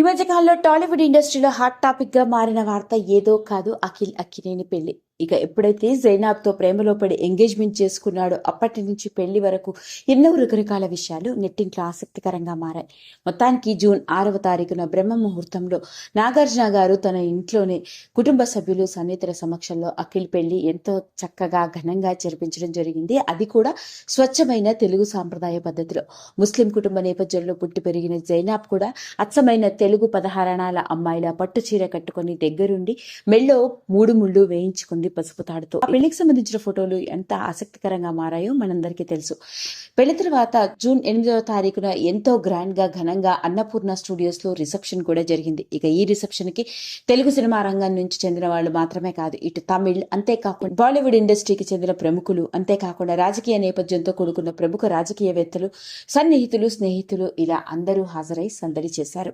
ఈ మధ్య కాలంలో టాలీవుడ్ ఇండస్ట్రీలో హాట్ టాపిక్గా మారిన వార్త ఏదో కాదు అఖిల్ అక్కినేని పెళ్ళి. ఇక ఎప్పుడైతే జైనాబ్తో ప్రేమలో పడి ఎంగేజ్మెంట్ చేసుకున్నాడో అప్పటి నుంచి పెళ్ళి వరకు ఎన్నో రకరకాల విషయాలు నెట్టింట్లో ఆసక్తికరంగా మారాయి. మొత్తానికి జూన్ ఆరవ తారీఖున బ్రహ్మ ముహూర్తంలో నాగార్జున గారు తన ఇంట్లోనే కుటుంబ సభ్యులు సన్నిహితుల సమక్షంలో అఖిల్ పెళ్ళి ఎంతో చక్కగా ఘనంగా జరిపించడం జరిగింది. అది కూడా స్వచ్ఛమైన తెలుగు సాంప్రదాయ పద్ధతిలో. ముస్లిం కుటుంబ నేపథ్యంలో పుట్టి పెరిగిన జైనాబ్ కూడా అచ్చమైన తెలుగు పదహారణాల అమ్మాయిల పట్టు చీర కట్టుకొని దగ్గరుండి మెళ్ళో మూడు ముళ్ళు వేయించుకుంది. పసుపు తాడుతో. ఆ పెళ్ళికి సంబంధించిన ఫోటోలు ఎంత ఆసక్తికరంగా మారాయో మనందరికీ తెలుసు. పెళ్ళి తర్వాత జూన్ ఎనిమిదవ తారీఖున ఎంతో గ్రాండ్గా ఘనంగా అన్నపూర్ణ స్టూడియోస్లో రిసెప్షన్ కూడా జరిగింది. ఇక ఈ రిసెప్షన్కి తెలుగు సినిమా రంగం నుంచి చెందిన వాళ్ళు మాత్రమే కాదు ఇటు తమిళ్ అంతేకాకుండా బాలీవుడ్ ఇండస్ట్రీకి చెందిన ప్రముఖులు అంతేకాకుండా రాజకీయ నేపథ్యంతో కూడుకున్న ప్రముఖ రాజకీయవేత్తలు సన్నిహితులు స్నేహితులు ఇలా అందరూ హాజరై సందడి చేశారు.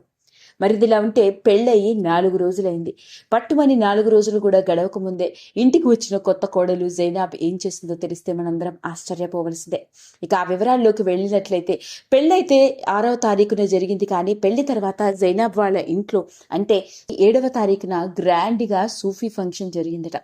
మరిదిలా ఉంటే పెళ్ళయి నాలుగు రోజులైంది. పట్టుమని నాలుగు రోజులు కూడా గడవక ముందే ఇంటికి వచ్చిన కొత్త కోడలు జైనాబ్ ఏం చేసిందో తెలిస్తే మనందరం ఆశ్చర్యపోవలసిందే. ఇక ఆ వివరాల్లోకి వెళ్ళినట్లయితే పెళ్ళైతే ఆరవ తారీఖున జరిగింది కానీ పెళ్ళి తర్వాత జైనాబ్ వాళ్ళ ఇంట్లో అంటే ఏడవ తారీఖున గ్రాండ్గా సూఫీ ఫంక్షన్ జరిగిందట.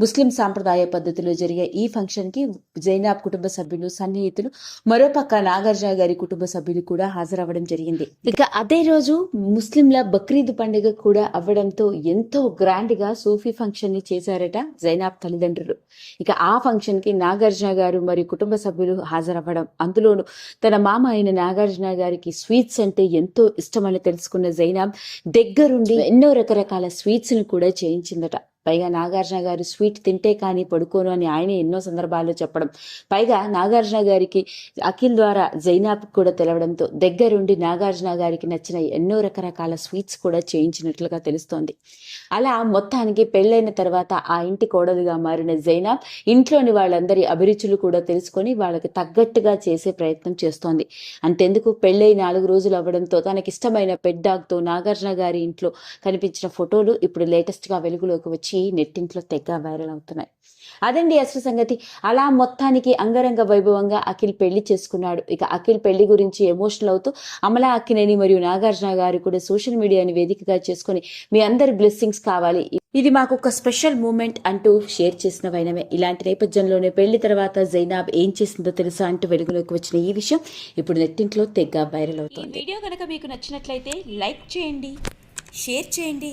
ముస్లిం సాంప్రదాయ పద్ధతిలో జరిగే ఈ ఫంక్షన్కి జైనాబ్ కుటుంబ సభ్యులు సన్నిహితులు మరోపక్క నాగార్జున గారి కుటుంబ సభ్యులు కూడా హాజరవ్వడం జరిగింది. ఇక అదే రోజు ముస్లిం ముస్లింల బక్రీద్ పండుగ కూడా అవ్వడంతో ఎంతో గ్రాండ్గా సూఫీ ఫంక్షన్ని చేశారట జైనాబ్ తల్లిదండ్రులు. ఇక ఆ ఫంక్షన్కి నాగార్జున గారు మరియు కుటుంబ సభ్యులు హాజరవ్వడం అందులోను తన మామ అయిన నాగార్జున గారికి స్వీట్స్ అంటే ఎంతో ఇష్టమని తెలుసుకున్న జైనాబ్ దగ్గరుండి ఎన్నో రకరకాల స్వీట్స్ని కూడా చేయించిందట. పైగా నాగార్జున గారు స్వీట్ తింటే కానీ పడుకోను అని ఆయన ఎన్నో సందర్భాల్లో చెప్పడం. పైగా నాగార్జున గారికి అఖిల్ ద్వారా జైనాబ్ కూడా తెలవడంతో దగ్గరుండి నాగార్జున గారికి నచ్చిన ఎన్నో రకరకాల స్వీట్స్ కూడా చేయించినట్లుగా తెలుస్తోంది. అలా మొత్తానికి పెళ్ళైన తర్వాత ఆ ఇంటి కోడలుగా మారిన జైనాబ్ ఇంట్లోని వాళ్ళందరి అభిరుచులు కూడా తెలుసుకొని వాళ్ళకి తగ్గట్టుగా చేసే ప్రయత్నం చేస్తోంది. అంతెందుకు? పెళ్ళై నాలుగు రోజులు అవ్వడంతో తనకిష్టమైన పెడ్ డాగ్తో నాగార్జున గారి ఇంట్లో కనిపించిన ఫోటోలు ఇప్పుడు లేటెస్ట్గా వెలుగులోకి వచ్చి నెట్టింట్లో తెగ వైరల్ అవుతున్నాయి. అదండి అసలు సంగతి. అలా మొత్తానికి అంగరంగ వైభవంగా అఖిల్ పెళ్ళి చేసుకున్నాడు. ఇక అఖిల్ పెళ్ళి గురించి ఎమోషనల్ అవుతూ అమలా అక్కినేని మరియు నాగార్జున గారు కూడా సోషల్ మీడియాని వేదికగా చేసుకుని మీ అందరి బ్లెస్సింగ్స్ కావాలి. ఇది మాకు ఒక స్పెషల్ మూమెంట్ అంటూ షేర్ చేసిన వైనమే. ఇలాంటి నేపథ్యంలోనే పెళ్ళి తర్వాత జైనాబ్ ఏం చేసిందో తెలుసా అంటూ వెలుగులోకి వచ్చిన ఈ విషయం ఇప్పుడు నెట్టింట్లో తెగ వైరల్ అవుతోంది. వీడియో కనుక మీకు నచ్చినట్లయితే లైక్ చేయండి షేర్ చేయండి